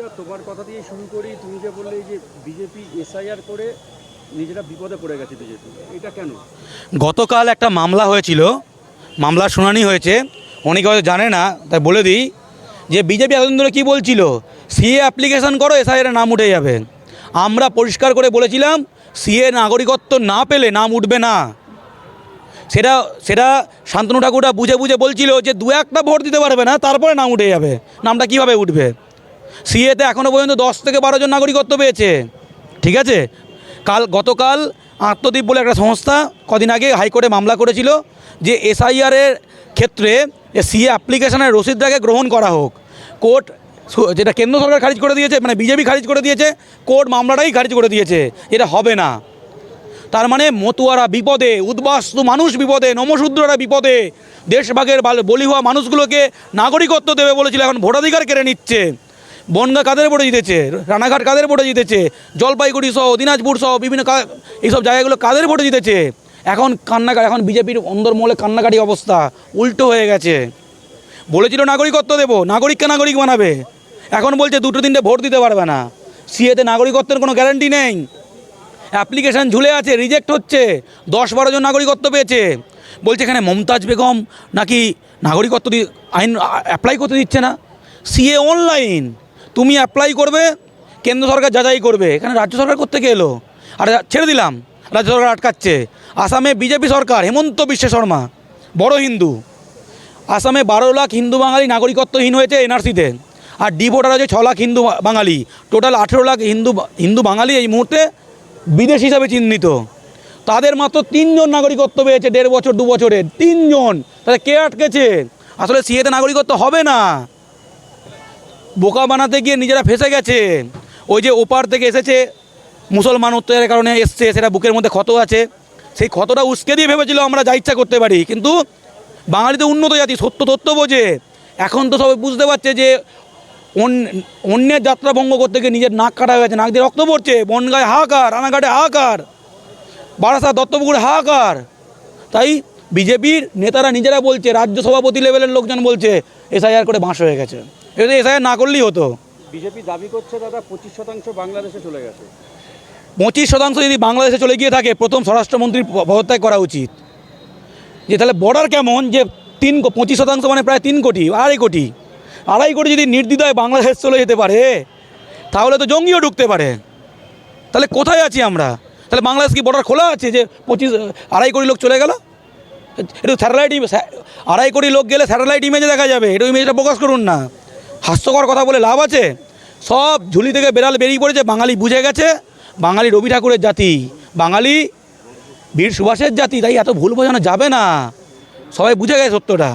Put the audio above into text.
দা তোমার কথা দিয়ে শুরু করি। তুমি যে বললে যে বিজেপি এসআইআর করে নিজেরা বিপদে পড়ে গেছে বিজেপি এটা কেন? গতকাল একটা মামলা হয়েছিল। মামলার শুনানি হয়েছে। অনেকে হয়তো জানে না, তাই বলে দিই যে বিজেপি এতদিন ধরে কী বলছিল? সিএ অ্যাপ্লিকেশন করো এসআইয়ের নাম উঠে যাবে। আমরা পরিষ্কার করে বলেছিলাম সিএ নাগরিকত্ব না পেলে নাম উঠবে না। সেটা সেটা শান্তনু ঠাকুরটা বুঝে বুঝে বলছিল যে দু একটা ভোট দিতে পারবে না, তারপরে নাম উঠে যাবে। নামটা কীভাবে উঠবে? সিএতে এখনও পর্যন্ত দশ থেকে বারো জন নাগরিকত্ব পেয়েছে। ঠিক আছে? কাল, গতকাল আত্মদ্বীপ বলে একটা সংস্থা কদিন আগে হাইকোর্টে মামলা করেছিল যে এসআইআরের ক্ষেত্রে সিএ অ্যাপ্লিকেশনের রসিদটাকে গ্রহণ করা হোক। কোর্ট যেটা কেন্দ্র সরকার খারিজ করে দিয়েছে মানে বিজেপি খারিজ করে দিয়েছে, কোর্ট মামলাটাই খারিজ করে দিয়েছে। এটা হবে না। তার মানে মতুয়ারা বিপদে, উদ্বাস্তু মানুষ বিপদে, নমশূদ্ররা বিপদে, দেশভাগের বাল- হওয়া মানুষগুলোকে নাগরিকত্ব দেবে বলেছিল, এখন ভোটাধিকার কেড়ে নিচ্ছে। বনগা কাদের ভোটে জিতেছে? রানাঘাট কাদের ভোটে জিতেছে? জলপাইগুড়ি সহ, দিনাজপুর সহ, বিভিন্ন এইসব জায়গাগুলো কাদের ভোটে জিতেছে? এখন কান্নাকাটি, এখন বিজেপির অন্দরমহলে কান্নাকাটি অবস্থা, উল্টো হয়ে গেছে। বলেছিল নাগরিকত্ব দেবো, নাগরিককে নাগরিক বানাবে। এখন বলছে দুটো তিনটে ভোট দিতে পারবে না। সিএতে নাগরিকত্বের কোনো গ্যারান্টি নেই। অ্যাপ্লিকেশান ঝুলে আছে, রিজেক্ট হচ্ছে। দশ বারো জন নাগরিকত্ব পেয়েছে। বলছে এখানে মমতাজ বেগম নাকি নাগরিকত্ব আইন অ্যাপ্লাই করতে দিচ্ছে না। সিএ অনলাইন তুমি অ্যাপ্লাই করবে, কেন্দ্র সরকার যাচাই করবে। এখানে রাজ্য সরকার কোথেকে এলো? আর ছেড়ে দিলাম, রাজ্য সরকার আটকাচ্ছে। আসামে বিজেপি সরকার, হেমন্ত বিশ্ব শর্মা, বড় হিন্দু। আসামে বারো লাখ হিন্দু বাঙালি নাগরিকত্বহীন হয়েছে এনআরসিতে। আর ডি ভোটার আছে ছ লাখ হিন্দু বাঙালি। টোটাল আঠেরো লাখ হিন্দু হিন্দু বাঙালি এই মুহূর্তে বিদেশ হিসাবে চিহ্নিত। তাদের মাত্র তিনজন নাগরিকত্ব পেয়েছে দেড় বছর, দু বছরে। তিনজন। তাহলে কে আটকেছে? আসলে সিএতে নাগরিকত্ব হবে না। বোকা বানাতে গিয়ে নিজেরা ফেসে গেছে ওই যে ওপার থেকে এসেছে মুসলমান অত্যাচারের কারণে এসছে, সেটা বুকের মধ্যে ক্ষত আছে। সেই ক্ষতটা উস্কে দিয়ে ভেবেছিল আমরা যা ইচ্ছা করতে পারি, কিন্তু বাঙালিতে উন্নত জাতি, সত্য তথ্য বোঝে। এখন তো সবাই বুঝতে পারছে যে অন্য- অন্যের যাত্রা ভঙ্গ করতে গিয়ে নিজের নাক কাটা হয়ে গেছে, নাক দিয়ে রক্ত পড়ছে। বনগায় হাহাকার, রানাঘাটে হাহাকার বারাসা দত্তপুকুরে হাহাকার। তাই বিজেপির নেতারা নিজেরা বলছে, রাজ্য সভাপতি লেভেলের লোকজন বলছে, এসআইআর করে বাঁশ হয়ে গেছে। এটা এসআইআর না করলেই হতো। বিজেপি দাবি করছে দাদা পঁচিশ শতাংশ বাংলাদেশে চলে গেছে। পঁচিশ শতাংশ যদি বাংলাদেশে চলে গিয়ে থাকে প্রথম স্বরাষ্ট্রমন্ত্রীর পদত্যাগ করা উচিত। যে তাহলে বর্ডার কেমন? যে তিন কো- পঁচিশ শতাংশ মানে প্রায় তিন কোটি আড়াই কোটি। আড়াই কোটি যদি নির্দ্বিধায় বাংলাদেশ চলে যেতে পারে তাহলে তো জঙ্গিও ঢুকতে পারে। তাহলে কোথায় আছি আমরা? তাহলে বাংলাদেশ কি বর্ডার খোলা আছে যে পঁচিশ আড়াই কোটি লোক চলে গেল? একটু স্যাটেলাইট আড়াই কোটি লোক গেলে স্যাটেলাইট ইমেজে দেখা যাবে একটু ইমেজটা প্রকাশ করুন না। হাস্যকর কথা বলে লাভ আছে? সব ঝুলি থেকে বেড়াল বেরিয়ে পড়েছে, বাঙালি বুঝে গেছে। বাঙালি রবি ঠাকুরের জাতি। বাঙালি বীর সুভাষের জাতি, তাই এত ভুল বোঝানো যাবে না। সবাই বুঝে গেছে সত্যটা।